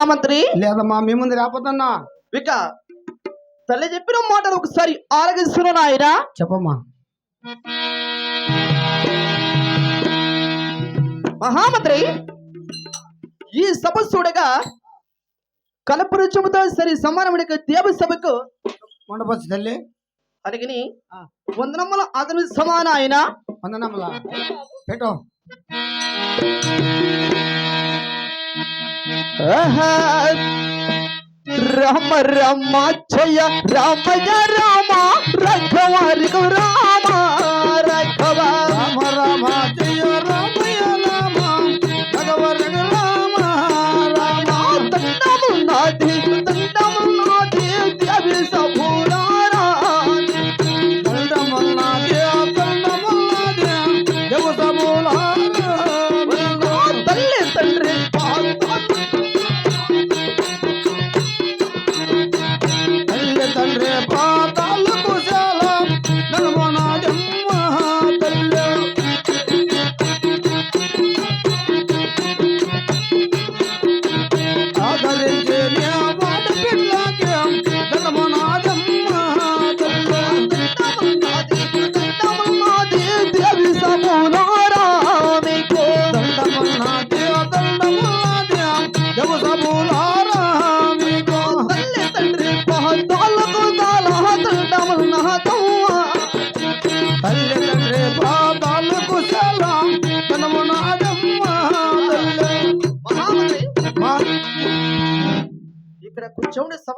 మంత్రి. లేదమ్మా మీ ముందు రాపోతున్నా. ఇక తల్లి చెప్పిన మాటలు ఒకసారి ఆరగిస్తున్నాను ఆయన చెప్పమ్మా. మహామంత్రి ఈ సభ చూడగా కలపరుచముతో సరి సమానమైన దేవ సభకు ఉండవచ్చు తల్లి. అడిగిని ఆ. వందనమ్మల అతను సమాన ఆయన వందనమ్మలా పెట్టు. రామ రామ జయ రామయ రామ రఘవారి రామ.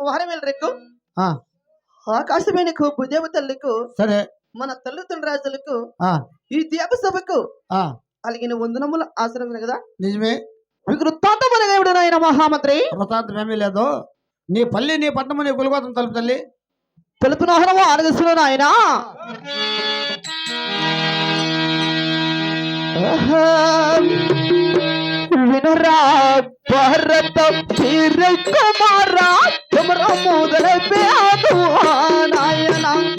కూర్చోండి సభవారం వెళ్ళరెక్కు ఆ, ఆకాశమైన భూదేవ తల్లికు సరే. మన తల్లిదండ్రుల రాజులకు ఈ దేవ సభకు ఆ, అలిగిన వందనముల ఆశ్రమం కదా? నిజమే. మీకు వృత్తాంతమైన నాయన మహామంత్రి? వృతాంతం ఏమీ లేదు. నీ పల్లి నీ పట్టణము నీ కులగోతం తలుపు తల్లి. తెలుపునహరము ఆనగిస్తున్నాను ఆయన? వినరా భారత వీర కుమారా తుమర మొదల పేదు నాయన రా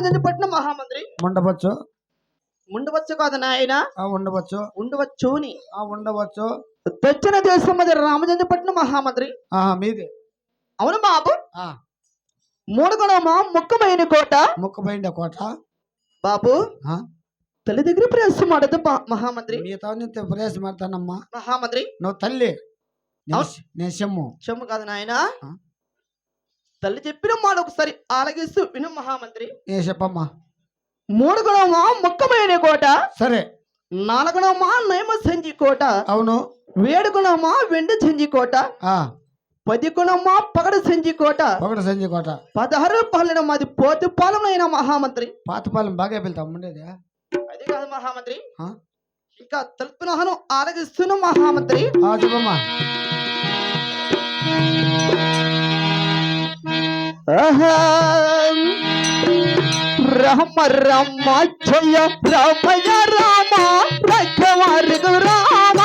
దేశం అది రామచంద్రపట్నం మహామంత్రి? ఉండవచ్చు. ఉండవచ్చు కాదు నాయన. ఆ ఉండవచ్చు. ఉండవచ్చుని ఆ ఉండవచ్చు. దక్షిణ దేశం అది రామచంద్రపట్నం మహామంత్రి? మీది. అవును బాబు. ఆ. మూడుగుణమా? ముక్కమైన కోట? ముక్కబైండ కోట. బాబు? తల్లి దగ్గర ప్రయాసం ಮಾಡదు బా- మహామంత్రి. మీతో ప్రయాసం పెడతానమ్మా మహామంత్రి. నువ్వు తల్లి. నేను నేను చెమ్ము. చెమ్ము కాదు నాయన? తల్లి చెప్పిన మాట ఒకసారి ఆలగిస్తూ విను మహామంత్రి. నేను చెప్పమ్మా? మూడు గుణమా ముక్కమైన కోట? సరే. నాలుగుణమా నయమ సంజి కోట? అవును. వేడు గుణమా వెండి సంజి కోట? ఆ. పది గుణమా పగడ సంజి కోట? ఒకటి సంజయ్ కోట. పదహారు పాలన మాది పోతి పాలనైన మహామంత్రి. పాతపాలెం బాగా వెళ్తాం ఉండేది. అది కాదు మహామంత్రి. ఆ? ఇంకా తలుపునహను ఆలగిస్తున్న మహామంత్రి. ఆ చెప్పమ్మా. రామ రామ జయ రామయ రామ రఘవారి రామ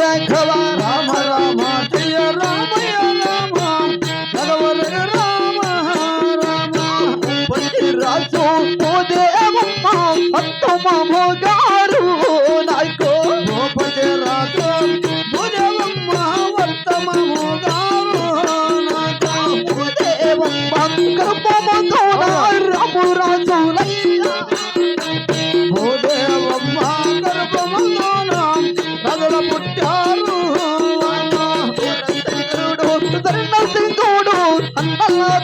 రఘవ రామ రామ జయ రామయ రామ భగవర రామ రామ రాజ రాజు భూదేవమ్మ అత్తమ్మ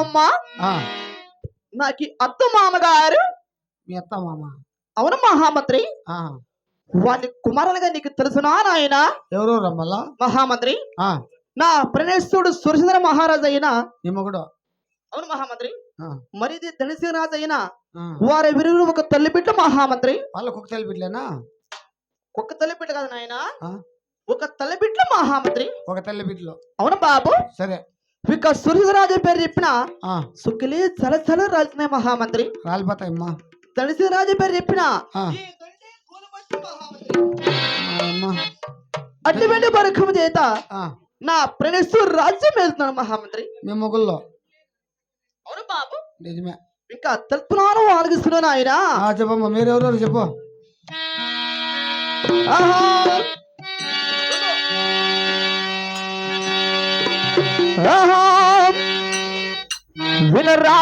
ఆ, నాకు అత్త మామగారు మీ అత్త మామ అవును మహామంత్రి. వాళ్ళ కుమారులుగా నీకు తెలుసునా నాయన? ఎవరు రమ్మల్లా? మహామంత్రి. నా ప్రణేశుడు సురచంద్ర మహారాజు అయిన నీ మొగుడు. అవును మహామంత్రి. మరి ఇది రాజు అయిన. వారి విరుగుడు ఒక తల్లి బిడ్డ మహామంత్రి. వాళ్ళ కుక్క తెలిపిట్లేనా ఒక తల్లి బిడ్డ కాదు నాయన? ఒక తల్లి బిడ్డ మహామంత్రి. ఒక తల్లి బిడ్డలో అవును బాబు. సరే. ఇక సురచంద్రరాజు పేరు చెప్పిన ఆ, సుఖిలి చలచల రాజున్నాయి మహామంత్రి. రాలిపోతాయమ్మా. ధనసి రాజు పేరు చెప్పిన అటువంటి బరకము చేత ఆ, నా ప్రణేశ్వరు రాజ్యం వెళ్తున్నాడు మహామంత్రి. మీ మొగుల్లో. అవును బాబు. నిజమే. ఇంకా తెలుపునాను ఆలగిస్తున్నాను ఆయన. ఆ, చెప్పమ్మా మీరెవరెవరు చెప్పు. ఆహా. వినరా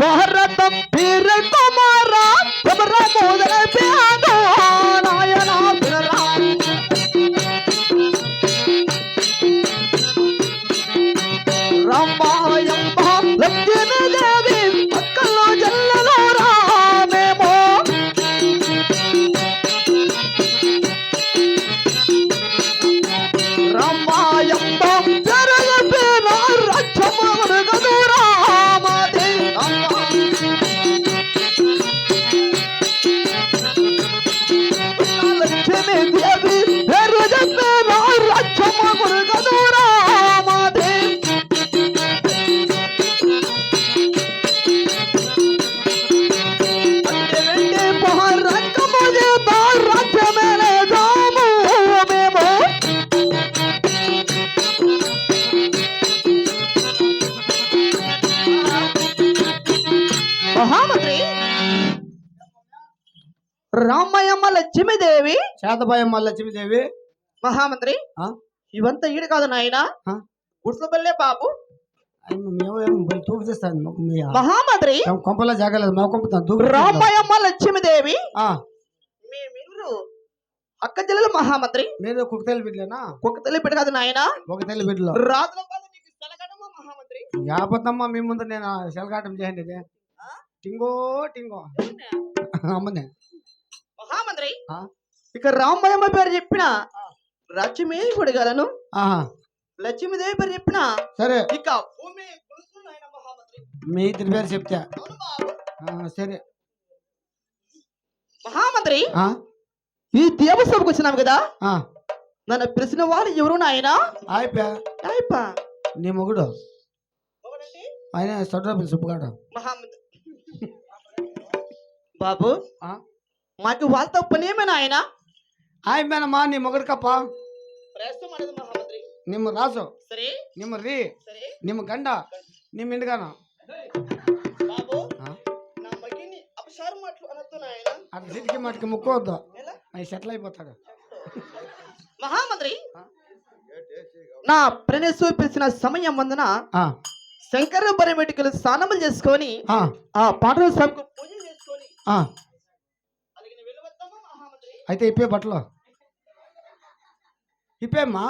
భారతం వీర కుమారా తమర మోదర ప్యాదో నాయన వినరా రామయ్యమ్మ లక్ష్మీదేవి. శాతపాయమ్మ లక్ష్మీదేవి. మహామంత్రి? ఇవంతా ఈడు కాదు నాయన. ఆ? గుడ్సపల్లె బాబు. మహామంత్రి. కొంపలో జాగలేదు మా కొంపుతాను చేస్తాను. రామయ్యమ్మ లక్ష్మీదేవి. ఆ, మేమిరు అక్క చెల్లెలు మహామంత్రి. మీరు కుక్క తల్లి బిడ్డలేనా? కుక్క తల్లి బిడ్డ కాదు నాయన. ఒక తల్లి బిడ్డలో నీకు సెలగడమా మహామంత్రి? యాపత్తమ్మ మీ ముందు నేను సెలగాటం చేయండి. టింగో టింగో. అమ్మనే మహామంత్రి? ఇక రామయ్యమ్మ పేరు చెప్పిన లక్ష్మీ ఆహా. లక్ష్మీదేవి పేరు చెప్పిన? సరే. ఇక భూమి ఆయన మీ ఇద్దరి పేరు చెప్తే. అవును బాబు. ఆ, సరే. మహామంత్రి ఆ, ఈ దేవసభకు వచ్చినాం కదా? నన్ను పిలిచిన వారు ఎవరు నాయన? అయిపా నీ మొగుడు. ఆయన సుబ్బుగాడు. మహామంత్రి. బాబు. ఆ? మాకు వాళ్ళతో పనేమే నాయన అయిపోయానమ్మా నీ మొగుడు కప్ప. నిమ్మ సరే. నిమ్మ రీ. నిమ్మ గండ. నిమ్మ ఇండుగాను బాబు ఆ? నా మగిని అపసారం మాటలు అనొద్దు నాయన. అట్లా సిటికి మటుకి ముక్కోవద్దు. అవి సెటిల్ అయిపోతాడు. మహామంత్రి నా ప్రణేశ్వరు పిలిచిన సమయం వందన ఆ, శంకర బరిమెటికలు స్నానములు చేసుకొని ఆ, ఆ పాటల సభకు పూజ చేసుకొని ఆ. అయితే ఇప్పే బట్టలు. ఇప్పేమ్మా.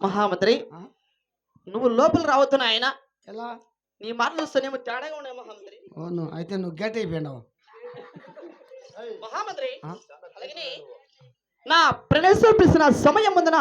మహామంత్రి? నువ్వు లోపల రావద్దు నాయన. ఎలా? నీ మాటలు వస్తేనేమో తేడాగా ఉన్నాయి మహామంత్రి. అవును అయితే నువ్వు గేట్ అయిపోయినావు. మహామంత్రి నా ప్రణేశ్వర పిలిచిన సమయం ముందున